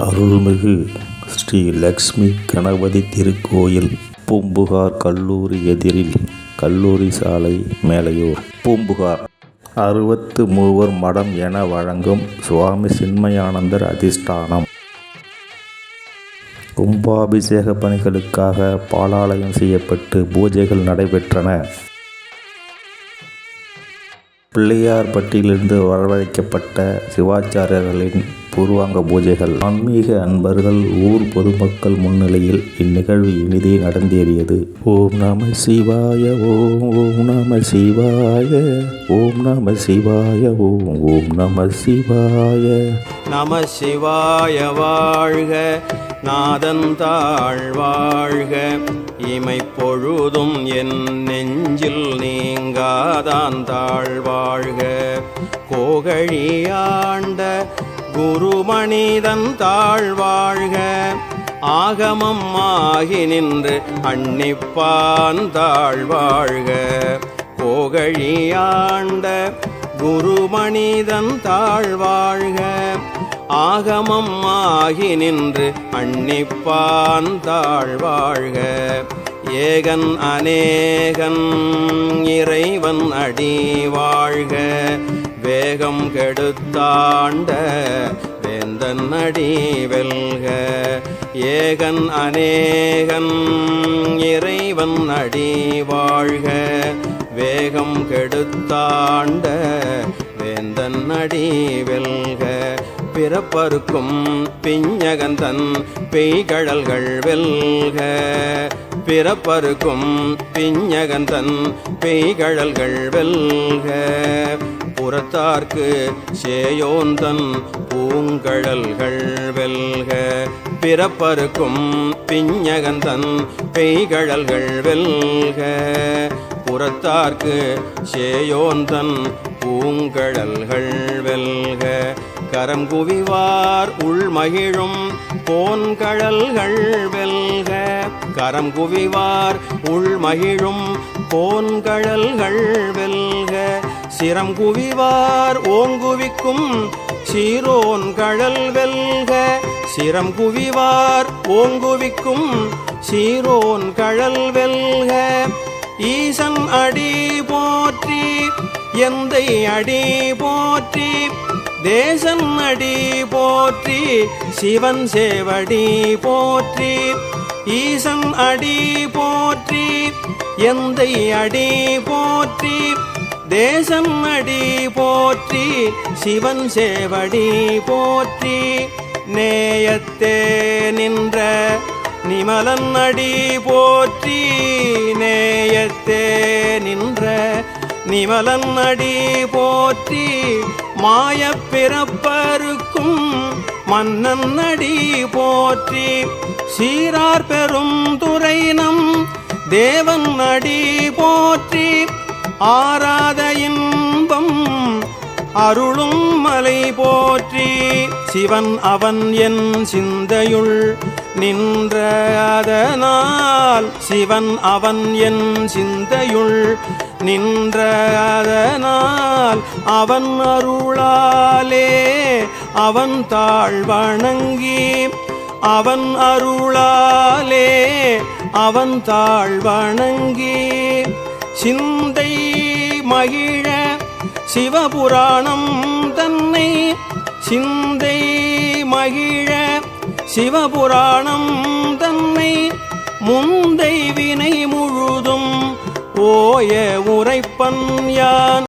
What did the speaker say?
அருள்மிகு ஸ்ரீ லக்ஷ்மி கணபதி திருக்கோயில் பூம்புகார் கல்லூரி எதிரில் கல்லூரி சாலை மேலையூர் பூம்புகார். அறுபத்து மூவர் மடம் என வழங்கும் சுவாமி சின்மயானந்தர் அதிஷ்டானம். கும்பாபிஷேக பணிகளுக்காக பாலாலயம் செய்யப்பட்டு பூஜைகள் நடைபெற்றன. பிள்ளையார்பட்டியிலிருந்து வரவழைக்கப்பட்ட சிவாச்சாரியர்களின் பூர்வாங்க பூஜைகள். ஆன்மீக அன்பர்கள் ஊர் பொதுமக்கள் முன்னிலையில் இந்நிகழ்வு இனிதே நடந்தேறியது. ஓம் நம சிவாய ஓம் ஓம் நம சிவாய ஓம் நம சிவாய ஓம் ஓம் நம சிவாய. நம சிவாய வாழ்க நாதந்தாள் வாழ்க. இமை பொழுதும் என் நெஞ்சில் நீங்காதான் தாழ் வாழ்க. கோகழியாண்ட குருமணிதன் தாழ் வாழ்க ஆகமம் ஆகி நின்று அன்னிப்பான் தாழ்வாழ்க. போகழியாண்ட கோகழியாண்ட குருமணிதன் தாழ்வாழ்க ஆகமம் ஆகி நின்று அன்னிப்பான் தாழ்வாழ்க. ஏகன் அநேகன் இறைவன் அடி வாழ்க. வேகம் கெடுத்தாண்ட வேந்தன் அடி வெல்க. ஏகன் அநேகன் இறைவன் அடி வாழ்க. வேகம் கெடுத்தாண்ட வேந்தன் அடி வெல்க. பிறப்பருக்கும் பிஞ்சகந்தன் பெய்கழல்கள் வெல்க. பிறப்பருக்கும் பிஞ்சகந்தன் பெய்கழல்கள் வெல்க. புறத்தார்க்கு சேயோந்தன் பூங்கழல்கள் வெல்க. பிறப்பருக்கும் பிஞ்சகந்தன் பெய்கழல்கள் வெல்க. புறத்தார்க்கு சேயோந்தன் பூங்கழல்கள் வெல்க. கரம் குவிவார் உள்மகிழும் போன்கழல்கள் வெல்க. கரம் குவிவார் உள்மகிழும் போன்கழல்கள் வெல்க. சிரம் குவிவார் ஓங்குவிக்கும் சீரோன் கழல் வெல்க. சிரம் குவிவார் ஓங்குவிக்கும் சீரோன் கழல் வெல்க. ஈசன் அடி போற்றி எந்தை அடி போற்றி. தேசன் அடி போற்றி சிவன் சேவடி போற்றி. ஈசன் அடி போற்றி எந்தை அடி போற்றி தேசம் அடி போற்றி சிவன் சேவடி போற்றி. நேயத்தே நின்ற நிமலன் அடி போற்றி நேயத்தே நின்ற நிமலன் அடி போற்றி. மாயப் பிறப்பருக்கும் மன்னன் அடி போற்றி சீரார் பெரும் துறைனம் தேவன் நடி போற்றி ஆராத இன்பம் அருளும் மலை போற்றி. சிவன் அவன் என் சிந்தையுள் நின்ற அதனால் சிவன் அவன் என் சிந்தையுள் நின்ற அதனால் அவன் அருளாலே அவன் தாழ் வணங்கி அவன் அருளாலே அவன் தாழ் வணங்கி சிந்தை மகிழ சிவபுராணம் தன்னை சிந்தை மகிழ சிவபுராணம் தன்னை முந்தை வினை முழுதும் ஓய உரைப்பன் யான்.